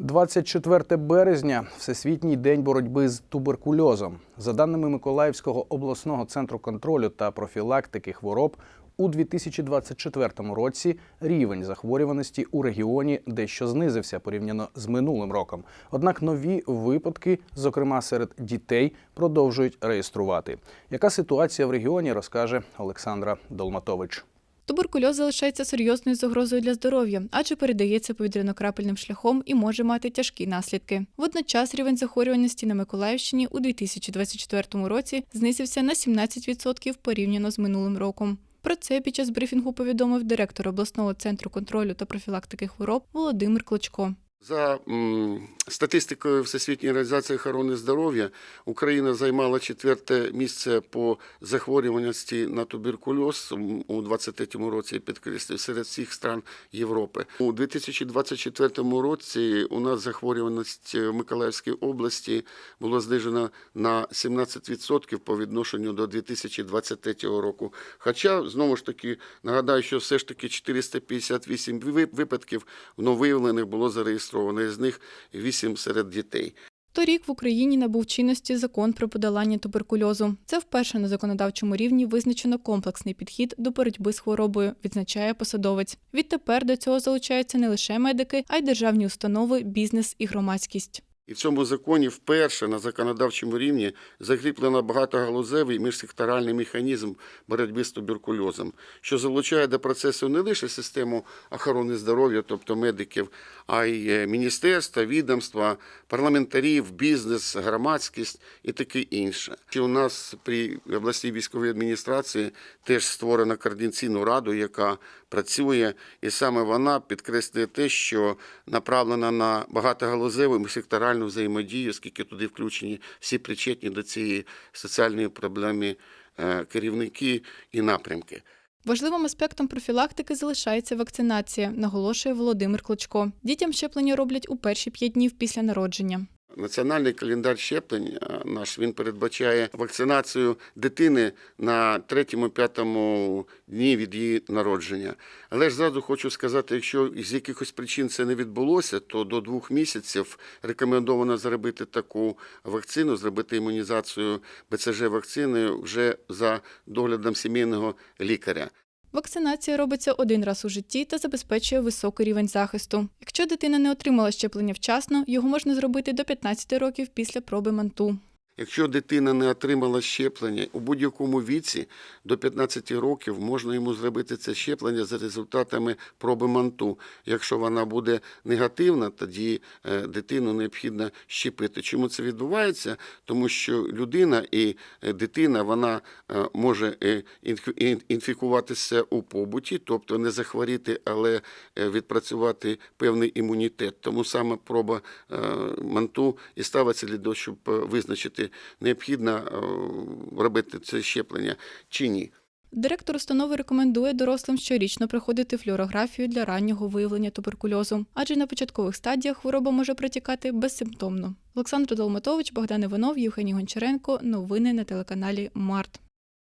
24 березня Всесвітній день боротьби з туберкульозом. За даними Миколаївського обласного центру контролю та профілактики хвороб, у 2024 році рівень захворюваності у регіоні дещо знизився порівняно з минулим роком. Однак нові випадки, зокрема серед дітей, продовжують реєструвати. Яка ситуація в регіоні, розкаже Олександра Долматович. Туберкульоз залишається серйозною загрозою для здоров'я, адже передається повітряно-крапельним шляхом і може мати тяжкі наслідки. Водночас рівень захворюваності на Миколаївщині у 2024 році знизився на 17% порівняно з минулим роком. Про це під час брифінгу повідомив директор обласного центру контролю та профілактики хвороб Володимир Клочко. За статистикою Всесвітньої організації охорони здоров'я Україна займала четверте місце по захворюваності на туберкульоз у 2023 році підкреслюю серед всіх стран Європи. У 2024 році у нас захворюваність в Миколаївській області було знижено на 17% по відношенню до 2023 року. Хоча знову ж таки нагадаю, що все ж таки 458 випадків нововиявлених було зареєстровано, з них 8 серед дітей. Торік в Україні набув чинності закон про подолання туберкульозу. Це вперше на законодавчому рівні визначено комплексний підхід до боротьби з хворобою, відзначає посадовець. Відтепер до цього залучаються не лише медики, а й державні установи, бізнес і громадськість. І в цьому законі вперше на законодавчому рівні закріплено багатогалузевий міжсекторальний механізм боротьби з туберкульозом, що залучає до процесу не лише систему охорони здоров'я, тобто медиків, а й е, міністерства, відомства, парламентарів, бізнес, громадськість і таке інше. І у нас при обласній військовій адміністрації теж створена координаційну раду, яка працює, і саме вона підкреслює те, що направлена на багатогалузеву міжсекторальну взаємодію, оскільки туди включені всі причетні до цієї соціальної проблеми е, керівники і напрямки. Важливим аспектом профілактики залишається вакцинація, наголошує Володимир Клочко. Дітям щеплення роблять у перші п'ять днів після народження. Національний календар щеплень е, наш він передбачає вакцинацію дитини на третьому-п'ятому дні від її народження. Але ж зразу хочу сказати, якщо з якихось причин це не відбулося, то до двох місяців рекомендовано зробити таку вакцину, зробити імунізацію БЦЖ вакциною вже за доглядом сімейного лікаря. Вакцинація робиться один раз у житті та забезпечує високий рівень захисту. Якщо дитина не отримала щеплення вчасно, його можна зробити до 15 років після проби манту. Якщо дитина не отримала щеплення у будь-якому віці до 15 років можна йому зробити це щеплення за результатами проби манту. Якщо вона буде негативна, тоді е, дитину необхідно щепити. Чому це відбувається? Тому що людина і е, дитина вона е, може інфі- ін- інфікуватися у побуті, тобто не захворіти, але відпрацювати певний імунітет. Тому саме проба манту і ставиться для того, щоб е, необхідно е, робити це щеплення чи ні. Директор установи рекомендує дорослим щорічно проходити флюорографію для раннього виявлення туберкульозу, адже на початкових стадіях хвороба може протікати безсимптомно. Олександр Долматович, Богдан Іванов, Євгеній Гончаренко. Новини на телеканалі Март.